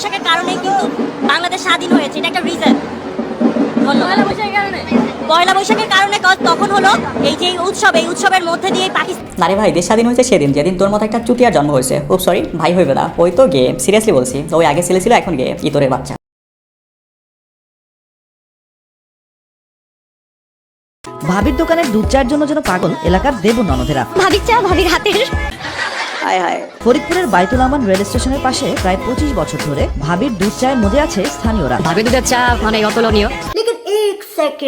বৈশাখের কারণেই কিন্তু বাংলাদেশ স্বাধীন হয়েছে এটা একটা রিজন পয়লা বৈশাখের কারণে। পয়লা বৈশাখের কারণে তখন হলো এই যে উৎসব এই উৎসবের মধ্যে দিয়ে পাকিস্তান আরে ভাই দেশ স্বাধীন হয়েছে সেদিন যেদিন তোর মতো একটা চুটিয়ার জন্ম হয়েছে। ও সরি ভাই হইবে না। ওই তো গে সিরিয়াসলি বলছি। ওই আগে ছেলে ছিল এখন গে ইতরের বাচ্চা। ভাবির দোকানের দুধ চায়ের জন্য যেন পাগল এলাকার দেব ননদেরা ভাবির চা ভাবির হাতের। হায় হায়। ফরিদপুরের বাইতুল আমান রেল স্টেশনের পাশে প্রায় পঁচিশ বছর ধরে ভাবির দুধ চায়ের মধ্যে আছে স্থানীয়রা। ভাবি দুধের চা মানে অতুলনীয়।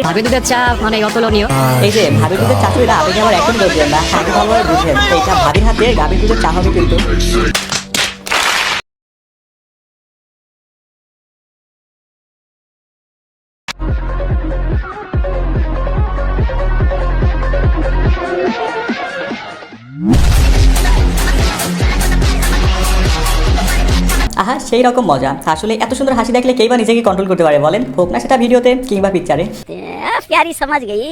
ভাবি দুধের চা মানে অতুলনীয়। এই যে ভাবি দুধের চাচুরা আপনি আমার এখন বলছেন না? ভালোভাবে বুঝেন। ভাবির হাতে গাভীর দুধের চা হবে কিন্তু। হ্যাঁ, আর সেই রকম মজা। আসলে এত সুন্দর হাসি দেখলে কেইবা নিজেকে কন্ট্রোল করতে পারে বলেন? হোক না সেটা ভিডিওতে কিংবা পিকচারে প্যারি সমাজ গেই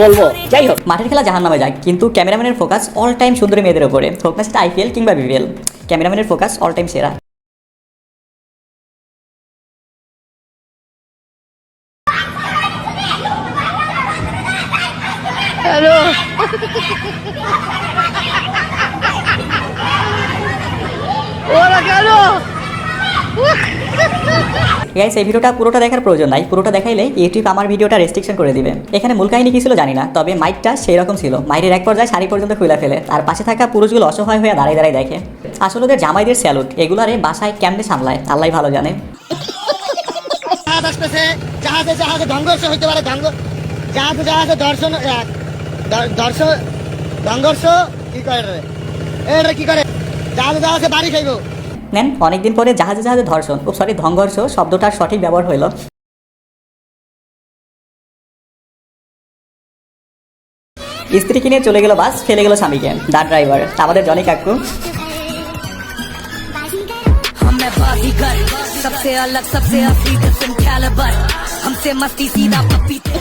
বলব? যাই হোক। মাঠের খেলা জাহান নামে যায় কিন্তু ক্যামেরাম্যানের ফোকাস অল টাইম সুন্দরী মেয়েদের উপরে। ফোকাস আইপিএল কিংবা বিপিএল ক্যামেরাম্যানের ফোকাস অল টাইম সেরা গাইস এই ভিডিওটা পুরোটা দেখার প্রয়োজন নাই। পুরোটা দেখাইলে ইউটিউব আমার ভিডিওটা রেস্ট্রিকশন করে দিবে। এখানে মূল কাহিনী কি ছিল জানি না, তবে মাইকটা সেই রকম ছিল। মাইরের এক পর্যায়ে শাড়ি পর্যন্ত খুলে ফেলে। আর পাশে থাকা পুরুষগুলো অসহায় হয়ে দাঁড়ায় দাঁড়ায় দেখে। আসলে ওদের জামাইদের স্যালুট এগুলারে বাসায় কেমনে সামলায়? আল্লাহ ভালো জানে। জাহাজে জাহাজে হইতে পারে জাহাজে দর্শন কি করে কি করে? জাহাজে জাহাজে বাড়ি খাইব। নেন অনেকদিন পরে জাহাজে জাহাজে ধর্ষণ ও সরি ধংঘর্ষ শব্দটার সঠিক ব্যবহার হইল স্ত্রী কিনে চলে গেল বাস ফেলে গেল স্বামীকে দা ড্রাইভার আমাদের জনি কাকু हमें बाजीगर सबसे अलग सबसे असली डिफरेंट कैलिबर हमसे मस्ती सीधा पपीते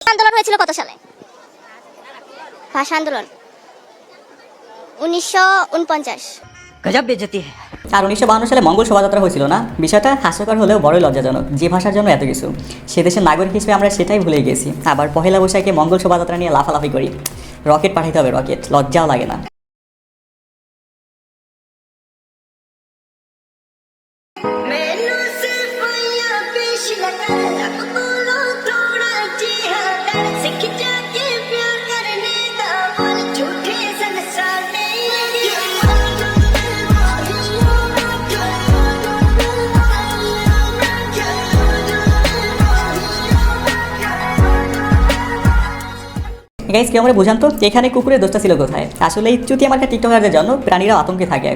আন্দোলন হয়েছিল কত সালে ভাষা আন্দোলন উনিশশো গজব বেজতি আর উনিশশো বাহান্ন সালে মঙ্গল শোভাযাত্রা হয়েছিল না? বিষয়টা হাস্যকর হলেও বড়ই লজ্জাজনক। যে ভাষার জন্য এত কিছু। সে দেশের নাগরিক হিসেবে আমরা সেটাই ভুলে গেছি। আবার পহেলা বৈশাখে মঙ্গল শোভাযাত্রা নিয়ে লাফালাফি করি। রকেট পাঠাইতে হবে রকেট। লজ্জাও লাগে না। গাইস কেউ আমরা বুঝান তো? এখানে কুকুরের দোষটা ছিল কোথায়? আসলে এই চুতি আমার টিকটকারদের জন্য প্রাণীরা আতঙ্কে থাকে।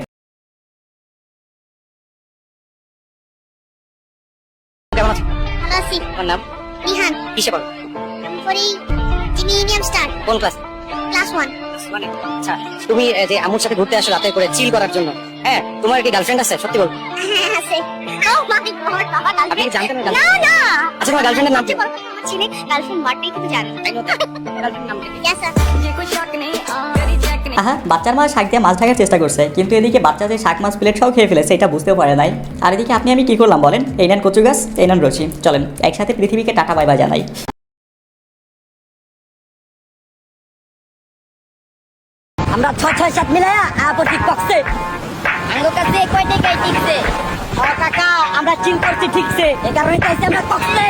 ভালো আছি। নাম? রিহান কিসে পড়ো? পরি জিনিয়াম স্টার। কোন ক্লাস? Class one. মানে আচ্ছা তুমি যে আমুর সাথে ঘুরতে আসো রাতে করে চিল করার জন্য হ্যাঁ তোমার কি গার্লফ্রেন্ড আছে? সত্যি বল। আচ্ছা তোমার গার্লফ্রেন্ডের নাম কি? বাচ্চার মা শাক দিয়ে মাছ ঢাকার চেষ্টা করছে কিন্তু এদিকে বাচ্চা যে শাক মাছ প্লেট সব খেয়ে ফেলেছে এটা বুঝতেও পারে নাই। আর এদিকে আপনি আমি কি করলাম বলেন? এই নেন কচু গাছ এই নেন রসি। চলেন একসাথে পৃথিবীকে টাটা বাই জানাই। আমরা ছয় ছয় সাত মিলায়া আপত্তি কক্সে আমার কাছে কয়টাই গাই ঠিকছে ও কাকা আমরা চিল করছি ঠিকছে। এই কারণে চাইছি আমরা কক্সে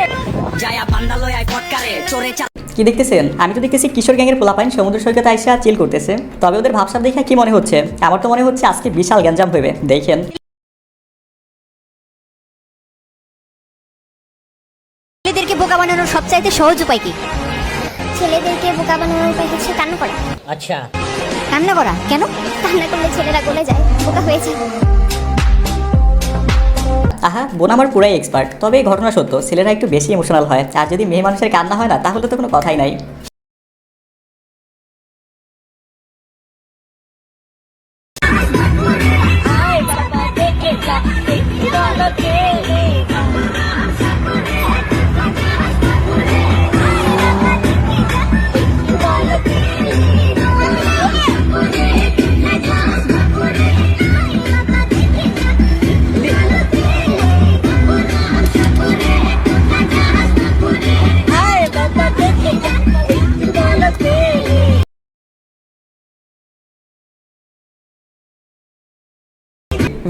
যায়া বান্দা লয় আই পটকারে চোরে চা কি দেখতেছেন? আমি তো দেখতেছি কিশোর গ্যাংয়ের পোলাপাইন সমুদ্র সৈকতে আইসা চিল করতেছে। তবে ওদের ভাবসাব দেখে কি মনে হচ্ছে? আমার তো মনে হচ্ছে আজকে বিশাল গ্যাঞ্জাম হইবে। দেখেন। ছেলেদেরকে বোকা বানানোর সবচাইতে সহজ উপায় কি? ছেলেদেরকে বোকা বানানোর উপায় হচ্ছে কান্না করা। আচ্ছা। কান্না করা? কেন? কান্না করলে ছেলেরা গলে যায় ওটা হয়েছে আহা বোন আমার পুরাই এক্সপার্ট তবে এই ঘটনা সত্য ছেলেরা একটু বেশি ইমোশনাল হয়। আর যদি মেয়ে মানুষের কান্না হয় না তাহলে তো কোনো কথাই নাই। Okay.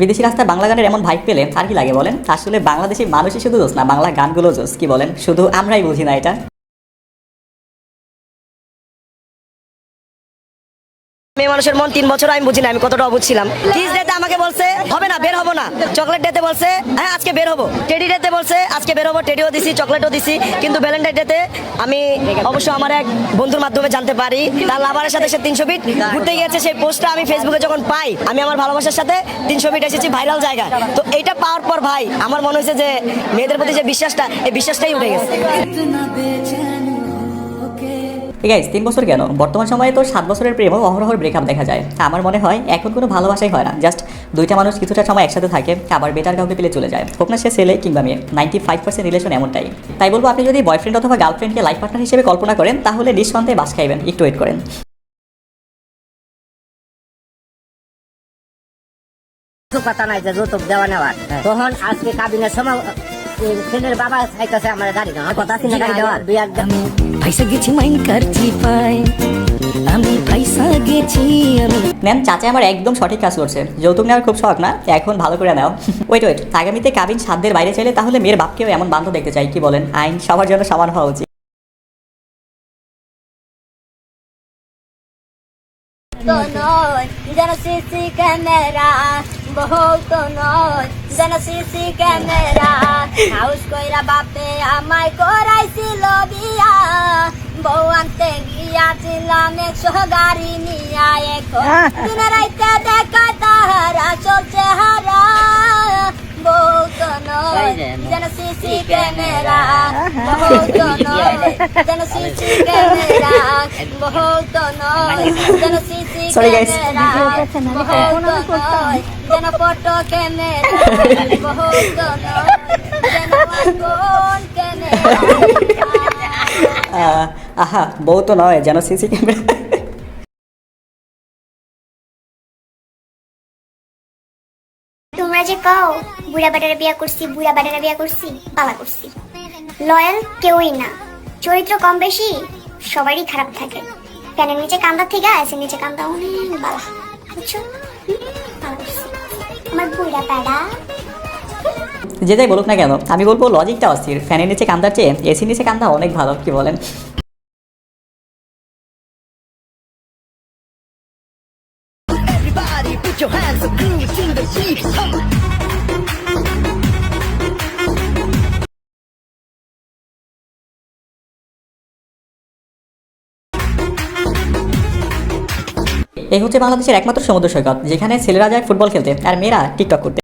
বিদেশি রাস্তায় বাংলা গানের এমন ভাইব পেলে আর কি লাগে বলেন? আসলে বাংলাদেশি মানুষই শুধু দোষ না, বাংলা গানগুলো জোস কি বলেন? শুধু আমরাই বুঝি না এটা। মেয়ে মানুষের মন তিন বছর, আমি বুঝি না আমি কতটা বুঝছিলাম কিস ডেতে আমাকে বলছে, হবে না, বের হব না। চকলেট ডেতে বলছে হ্যাঁ আজকে বের হব। টেডি ডেতে বলছে, আজকে বের হব টেডিও দিছি চকলেটও দিছি। কিন্তু ভ্যালেন্টাইন ডেতে আমি অবশ্য আমার এক বন্ধুর মাধ্যমে জানতে পারি, তার লাভারের সাথে সে তিনশো ফিট ঘুরতে গিয়েছে, সেই পোস্টটা আমি ফেসবুকে যখন পাই, আমি আমার ভালোবাসার সাথে তিনশো ফিট এসেছি ভাইরাল জায়গা তো এইটা পাওয়ার পর ভাই, আমার মনে হয়েছে যে মেয়েদের প্রতি যে বিশ্বাসটা, এই বিশ্বাসটাই উঠে গেছে। গাইজ তিন বছর কেন? বর্তমান সময়ে তো সাত বছরের প্রেমও অহরহ ব্রেকআপ দেখা যায়। আমার মনে হয় এখন কোনো ভালোবাসাই হয় না। জাস্ট দুইটা মানুষ কিছুটা সময় একসাথে থাকে আবার বেটার কাউকে পেলে চলে যায়। হোক না সে ছেলে কিংবা মেয়ে নাইনটি ফাইভ পার্সেন্ট রিলেশন এমনটাই। তাই বলব আপনি যদি বয়ফ্রেন্ড অথবা গার্লফ্রেন্ডকে লাইফ পার্টনার হিসেবে কল্পনা করেন তাহলে নিঃসন্দেহে বাস খাইবেন। একটু ওয়েট করেন। কথা নাই যে যৌতুক দেওয়া নেওয়ার। তখন আজকে কাবিনের সময় ছেলের বাবা চাইতেছে আমার গাড়ি দেওয়ার কথা আছে গাড়ি দেওয়ার। দুই এক পয়সা গেছি মাইন করছি পাই আমি পয়সা গেছি আমি ম্যাম চাচা আমার একদম সঠিক কাজ করছে। যৌতুক নেওয়ার খুব শখ না? এখন ভালো করে নাও। ওয়েট ওয়েট আগামীতে কাবিন সাধ্যের বাইরে চাইলে তাহলে মেয়ের বাপকেও এমন বান্ধব দেখতে চাই। কি বলেন? আইন সবার জন্য সমান হওয়া উচিত। তো নয় যেন সিসি ক্যামেরা বহুত নয়। যেন সিসি ক্যামেরা হাউস কইরা বাপে আমায় করাইছিল বিয়া। বউ আনতে গিয়াছিলাম একশো গাড়ি নিয়া। এখন দিন রাইতে দেখায় তাহারা চলছে হারা। বহুত নয়। যেন সিসি ক্যামেরা বহুত নয়। যেন সিসি ক্যামেরা বহুত নয়। যেন সিসি Sorry, guys. ক্যামেরা বহুত নয়। যেন কোন আহা বউ তো নয় যেন সিসি ক্যামেরা। তোমরা যে কও বুড়া বেটারে বিয়া করছি বুড়া বেটারে বিয়া করছি পালা করছি। লয়াল কেউই না। চরিত্র কম বেশি সবারই খারাপ থাকে। ফ্যানের নিচে কান্দা থেকে আছে নিচে কান্দা অনেক বালা। বুঝছ? যে যাই বলুক না কেন আমি বলব লজিকটা অস্থির। ফ্যানের নিচে কান্দার চেয়ে এসির নিচে কান্দা অনেক ভালো কি বলেন? এই হচ্ছে বাংলাদেশের একমাত্র সমুদ্র সৈকত, যেখানে ছেলেরা যায় ফুটবল খেলতে আর মেয়েরা টিকটক করতে।